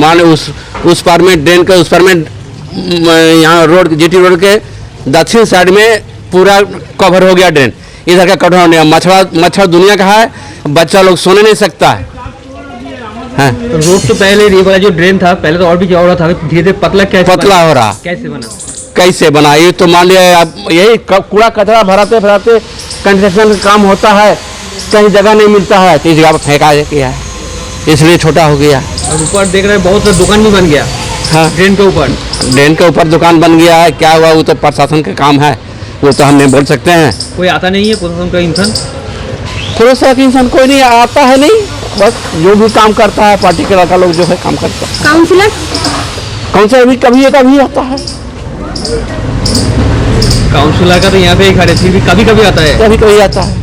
माने उस उस पार में ड्रेन के उस पार में यहाँ रोड जीटी रोड के दक्षिण साइड में पूरा कवर हो गया ड्रेन इधर का कवर नहीं मच्छर मच्छर दुनिया का है बच्चा लोग सोने नहीं सकता है। हाँ, तो रोड तो पहले ये वाला जो ड्रेन था पहले तो और भी चौड़ा था धीरे धीरे पतला कैसे पतला बना? हो रहा। कैसे बना? कैसे बना? ये तो मान लिया अब यही कूड़ा कचरा भराते भराते कंस्ट्रक्शन का काम होता है कहीं जगह नहीं मिलता है तो इस जगह पर फेंका गया। है इसलिए छोटा हो गया। और ऊपर देख रहे हैं बहुत सा दुकान भी बन गया। हाँ। ड्रेन के ऊपर। ड्रेन के ऊपर दुकान बन गया है। क्या हुआ? वो तो प्रशासन का काम है। वो तो हम नहीं बोल सकते हैं। कोई आता नहीं है? प्रशासन का इंसान? पुलिस का इंसान कोई नहीं आता है नहीं। बस जो भी काम करता है पार्टी के लड़का लोग जो है काम करता है। काउंसिलर कौन सा अभी कभी कभी आता है। काउंसिलर का तो यहाँ पे ही खड़े फिर भी कभी कभी आता है। कभी कभी आता है।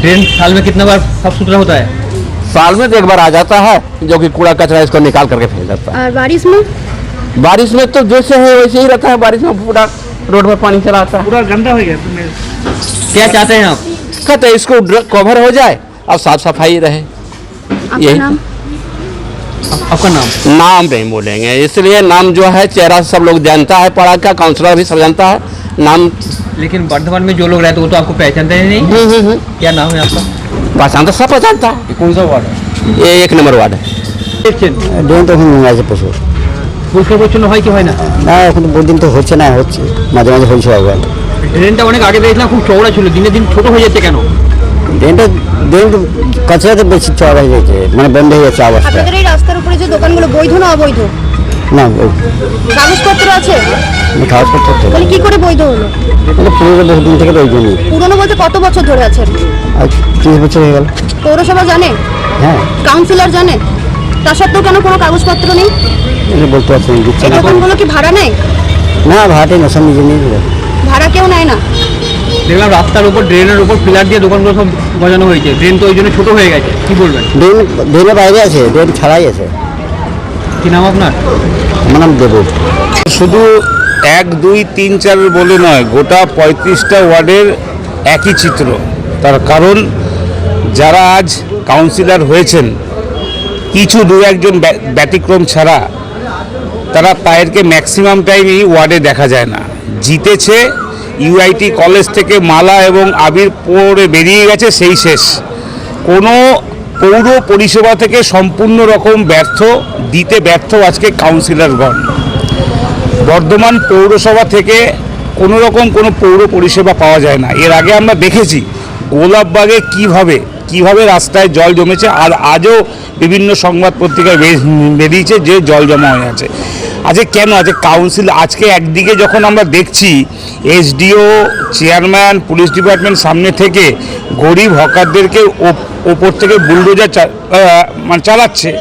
ड्रेन साल में कितना बार साफ़ सुथरा होता है? साल में तो एक बार आ जाता है जो कि कूड़ा कचरा इसको निकाल करके फेंक देता है। और बारिश में? बारिश में तो जैसे है वैसे ही रहता है बारिश में पूरा रोड पर पानी चला आता है। पूरा गंदा हो गया क्या चाहते हैं आप? कहते हैं इसको कवर हो जाए और साफ़ सफ़ाई रहे यही। नाम? आपका नाम? नाम नहीं बोलेंगे इसलिए नाम जो है चेहरा सब लोग जानता है पढ़ा का काउंसलर भी सब जानता है। नाम लेकिन वर्धमान में जो लोग रहते हैं वो तो आपको पहचानते हैं नहीं। क्या नाम है आपका? पहचान तो सब पहचानता है कौन सा वार्ड है ये एक नंबर वार्ड है দেখছেন ড্রেন তো এখন আছে প্রচুর পরিষ্কার পরিচ্ছন্ন হয় কি হয় না না এখন তো বহুদিন তো হচ্ছে না হচ্ছে মাঝে মাঝে হয়েছে একবার ড্রেনটা অনেক আগে দেখলাম খুব চওড়া ছিল দিনে দিন ছোট হয়ে যাচ্ছে কেন ড্রেনটা ড্রেন তো কাছাকাছি বেশি চড়া হয়ে যাচ্ছে মানে বন্ধ হয়ে যাচ্ছে আওয়াজটা আপনাদের এই রাস্তার উপরে যে দোকানগুলো বৈধ না অবৈধ না ওই কাগজপত্র আছে মানে কাগজপত্র তো তাহলে কি করে বৈধ হলো মানে পুরো বহুদিন থেকে তো ওই জন্যই পুরনো বলতে কত বছর ধরে আছে আর তিরিশ বছর হয়ে গেল? পৌরসভা জানে? হ্যাঁ। কাউন্সিলর জানে? তা সত্ত্বেও কেন কোনো কাগজপত্র নেই? এটা বলতে পারছি না দিচ্ছে এই না দোকানগুলো কি ভাড়া নেয়? না ভাড়াটাই না সব নিজে ভাড়া কেউ নেয় না। দেখলাম রাস্তার উপর ড্রেনের উপর পিলার দিয়ে দোকানগুলো সব বজানো হয়েছে। ড্রেন তো ওই জন্য ছোট হয়ে গেছে। কি বলবেন? ড্রেন ড্রেনের বাইরে আছে ড্রেন ছাড়াই আছে। কি নাম আপনার? আমার নাম দেবু। শুধু এক দুই তিন চার বলে নয় গোটা পঁয়ত্রিশটা ওয়ার্ডের একই চিত্র। তার কারণ, যারা আজ কাউন্সিলর হয়েছেন, কিছু দু একজন ব্যা- ব্যতিক্রম ছাড়া তারা তাদেরকে ম্যাক্সিমাম টাইমই ওয়ার্ডে দেখা যায় না। জিতেছে ইউআইটি কলেজ থেকে মালা এবং আবির পরে বেরিয়ে গেছে, সেই শেষ। কোনো পৌর পরিষেবা থেকে সম্পূর্ণ রকম ব্যর্থ, দিতে ব্যর্থ আজকে কাউন্সিলরগণ বর্ধমান পৌরসভা থেকে কোনো রকম কোনো পৌর পরিষেবা পাওয়া যায় না। এর আগে আমরা দেখেছি গোলাপবাগে কীভাবে কীভাবে রাস্তায় জল জমেছে, আর আজও বিভিন্ন সংবাদ পত্রিকায় বেরিয়েছে যে জল জমা হয়ে আছে। আজকে কেন? আজকে কাউন্সিল আজকে একদিকে যখন আমরা দেখছি এসডিও চেয়ারম্যান পুলিশ ডিপার্টমেন্ট সামনে থেকে গরিব হকারদেরকে ওপ- ওপর থেকে বুলডোজার মানে চালাচ্ছে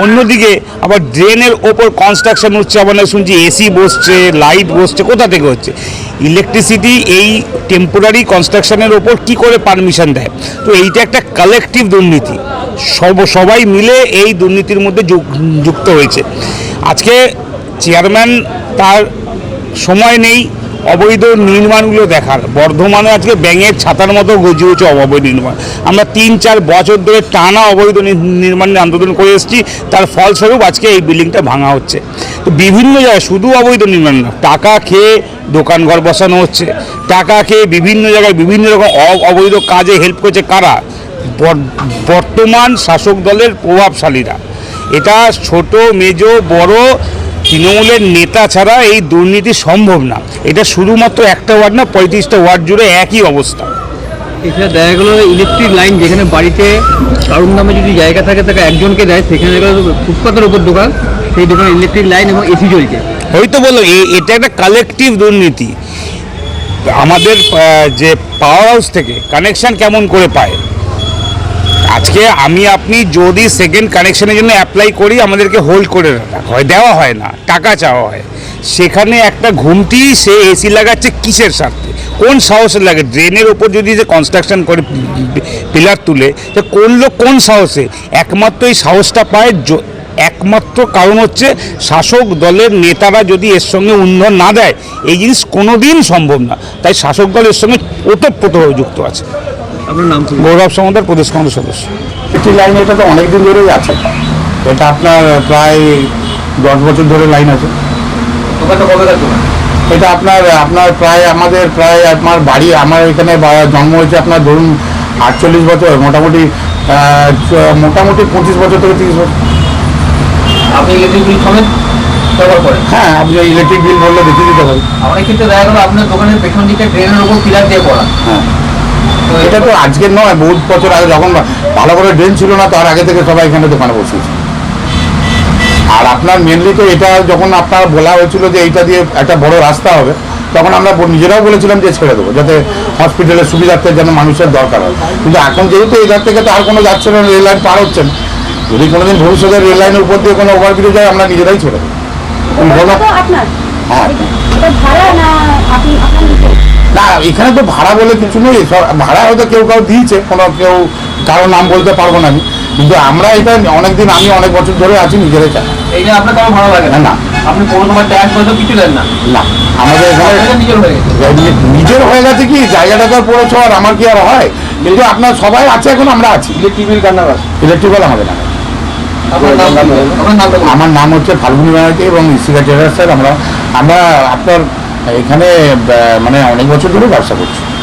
অন্যদিকে আবার ড্রেনের ওপর কনস্ট্রাকশন হচ্ছে আবার শুনছি এসি বসছে লাইট বসছে, কোথা থেকে হচ্ছে? ইলেকট্রিসিটি এই টেম্পোরারি কনস্ট্রাকশনের ওপর কি করে পারমিশন দেয়? তো এইটা একটা কালেকটিভ দুর্নীতি। সব, সবাই মিলে এই দুর্নীতির মধ্যে যুক- যুক্ত হয়েছে। আজকে চেয়ারম্যান তার সময় নেই অবৈধ নির্মাণগুলো দেখার। বর্ধমানে আজকে ব্যাঙের ছাতার মতো গজিয়ে হচ্ছে অবৈধ নির্মাণ। আমরা তিন, চার বছর ধরে টানা অবৈধ নির্মাণের আন্দোলন করে এসেছি। তার ফলস্বরূপ আজকে এই বিল্ডিংটা ভাঙা হচ্ছে। তো বিভিন্ন জায়গায় শুধু অবৈধ নির্মাণ না, টাকা খেয়ে দোকানঘর বসানো হচ্ছে। টাকা খেয়ে বিভিন্ন জায়গায় বিভিন্ন রকম অবৈধ কাজে হেল্প করছে কারা? বর- বর্তমান শাসক দলের প্রভাবশালীরা। এটা ছোট, মেজ, বড় তৃণমূলের নেতা ছাড়া এই দুর্নীতি সম্ভব না। এটা শুধুমাত্র একটা ওয়ার্ড না পঁয়ত্রিশটা ওয়ার্ড জুড়ে একই অবস্থা। এছাড়া দেখা গেলো ইলেকট্রিক লাইন যেখানে বাড়িতে কারুর নামে যদি জায়গা থাকে তাকে একজনকে দেয় সেখানে গেলো ফুটপাতের উপর দোকান সেই দোকানে ইলেকট্রিক লাইন এবং এসি চলছে হয়তো বলো এ- এটা একটা কালেকটিভ দুর্নীতি। আমাদের যে পাওয়ার হাউস থেকে কানেকশন কেমন করে পায়? আজকে আমি, আপনি যদি সেকেন্ড কানেকশনের জন্য অ্যাপ্লাই করি, আমাদেরকে হোল্ড করে হয়, দেওয়া হয় না, টাকা চাওয়া হয়। সেখানে একটা ঘুমটি, সে এসি লাগাচ্ছে কিসের স্বার্থে? কোন সাহসে লাগে? ড্রেনের ওপর যদি যে কনস্ট্রাকশন করে পিলার তুলে তো কোন লোক কোন সাহসে? একমাত্র এই সাহসটা পায় একমাত্র কারণ হচ্ছে শাসক দলের নেতারা যদি এর সঙ্গে উন্নয়ন না দেয়, এই জিনিস কোনো দিন সম্ভব না। তাই শাসক দল এর সঙ্গে ওতপ্রোতভাবে যুক্ত আছে। আপনার নাম কি গৌরব সমুদ্র প্রদেশ কংগ্রেস সদস্য। একটি লাইন এটা তো অনেক দিন ধরেই আছে। এটা আপনার প্রায় দশ বছর ধরে লাইন আছে। এটা আপনার আপনার প্রায় আমাদের প্রায় আপনার বাড়ি আমার এখানে জন্ম হয়েছে আপনার ধরুন আটচল্লিশ বছর মোটামুটি মোটামুটি পঁচিশ বছর থেকে তিরিশ বছর। আপনি ইলেকট্রিক বিল সমেত ব্যবহার করেন। হ্যাঁ আপনি ইলেকট্রিক বিল বললে দেখিয়ে দিতে পারি অনেক ক্ষেত্রে দেখা গেলো আপনার দোকানের পেছন দিকে ড্রেনের উপর পিলার দিয়ে পড়া। হ্যাঁ। এটা তো আজকের নয় বহুত বছর আগে যখন ভালো করে ড্রেন ছিল না তার আগে থেকে সবাই এখানে দোকানে বসেছে আর আপনার মেনলি তো এটা যখন আপনার বলা হয়েছিল যে এইটা দিয়ে একটা বড় রাস্তা হবে তখন আমরা নিজেরাও বলেছিলাম যে ছেড়ে দেবো যাতে হসপিটালের সুবিধার্থে যেন মানুষের দরকার হয়। কিন্তু এখন যেহেতু এই থেকে তো আর কোনো যাচ্ছে না রেল লাইন পার হচ্ছে না যদি কোনোদিন ভবিষ্যতে রেল লাইনের উপর দিয়ে কোনো ওভারব্রিজ যায় আমরা নিজেরাই ছেড়ে দেবো। হ্যাঁ। না এখানে তো ভাড়া বলে কিছু নেই। ভাড়া হয়তো কেউ কাউ দিয়েছে কোনো কেউ কারও নাম বলতে পারব না আমি। কিন্তু আমরা এটা অনেকদিন আমি অনেক বছর ধরে আছি নিজেরাই চাই। এই যে আপনার কারও ভালো লাগে না। না। আপনি পৌরসভার ট্যাক্স পয়সা কিছু দেন না। না আমাদের এখানে নিজের হয়ে গেছে। কি? জায়গাটা তো পড়েছ আর আমার কি আর হয়? কিন্তু আপনার সবাই আছে এখন আমরা আছি। ইলেকট্রিক বিল কান্না আছে। ইলেকট্রিক্যাল আমাদের না। আমার নাম হচ্ছে ফাল্গুনি ব্যানার্জি এবং ইস্তিকা স্যার আমরা আমরা আপনার এখানে মানে অনেক বছর ধরে ব্যবসা করছি।